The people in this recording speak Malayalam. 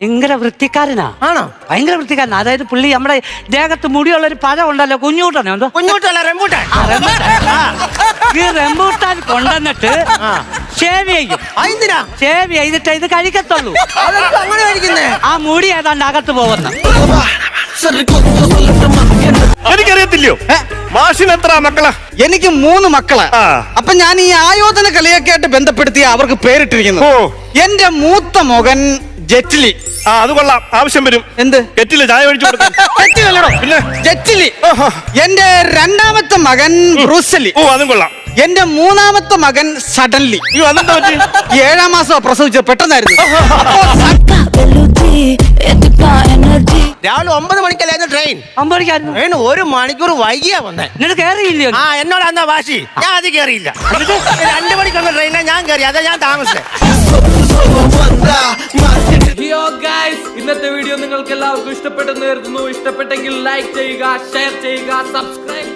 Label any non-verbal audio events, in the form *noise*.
ഭയങ്കര വൃത്തിക്കാരനാ. ആണോ? ഭയങ്കര വൃത്തിക്കാരനാ. അതായത് പുള്ളി നമ്മുടെ ദേഹത്ത് മുടിയുള്ള ഒരു പഴം ഉണ്ടല്ലോ കുഞ്ഞൂട്ടനെ എന്തോ? കുഞ്ഞൂട്ടല്ല റെമ്പൂട്ടാൻ ആ, റംബൂട്ടാൻ. ആ. ഈ റെമ്പൂട്ടാൻ കൊണ്ടുവന്നിട്ട് ഷേവ് ചെയ്യും. എന്തിനാ? ഷേവ് ചെയ്തിട്ട് ഇത് കഴിക്കത്തുള്ളൂ. അതെന്താ അങ്ങനെ കഴിക്കുന്നേ? ആ മുടി ഏതാണ്ട് അകത്ത് പോകുന്ന. എനിക്കറിയത്തില്ലയോ? മാഷിന് എത്ര മക്കളാ? എനിക്ക് മൂന്ന് മക്കളാ. ആ. അപ്പൊ ഞാൻ ഈ ആയോധന കലയൊക്കെ ആയിട്ട് ബന്ധപ്പെടുത്തി അവർക്ക് പേരിട്ടിരിക്കുന്നു. ഓ. എന്റെ മൂത്ത മകൻ ജെറ്റ്ലി. ആ അത് കൊള്ളാം. ആവശ്യം വരും. എന്ത്? കെറ്റിൽ ചായ ഒഴിച്ചു കൊടുക്കാൻ *laughs* ജെറ്റിലല്ലടോ. പിന്നെ? ജെറ്റ്ലി. ഓഹോ. എന്റെ രണ്ടാമത്തെ മകൻ ബ്രൂസലി. ഓ അതും കൊള്ളാം. എന്റെ മൂന്നാമത്തെ മകൻ സഡൻലി. അയ്യോ അതെന്താ പറ്റി ഏഴാം മാസം പ്രസവിച്ചത് പെട്ടെന്നായിരുന്നു. അപ്പോ സ- രാവിലെ ഒമ്പത് മണിക്കല്ലായിരുന്നു ട്രെയിൻ അമ്പടിക്കായിരുന്നു ട്രെയിൻ ഒരു മണിക്കൂർ വൈകിയാ വന്നേ. എന്നിട്ട് കയറിയില്ലയോ ആ എന്നോട് അന്നാ വാശി. ഞാൻ അത് കേറിയില്ല. രണ്ടു മണിക്കുള്ള ട്രെയിനാ ഞാൻ കയറി അതാ ഞാൻ താമസിച്ചേ. ഹിയോ ഗൈസ് ഇന്നത്തെ വീഡിയോ നിങ്ങൾക്ക് എല്ലാവർക്കും ഇഷ്ടപ്പെട്ടെന്ന് കരുതുന്നു. ഇഷ്ടപ്പെട്ടെങ്കിൽ ലൈക്ക് ചെയ്യുക ഷെയർ ചെയ്യുക സബ്സ്ക്രൈബ്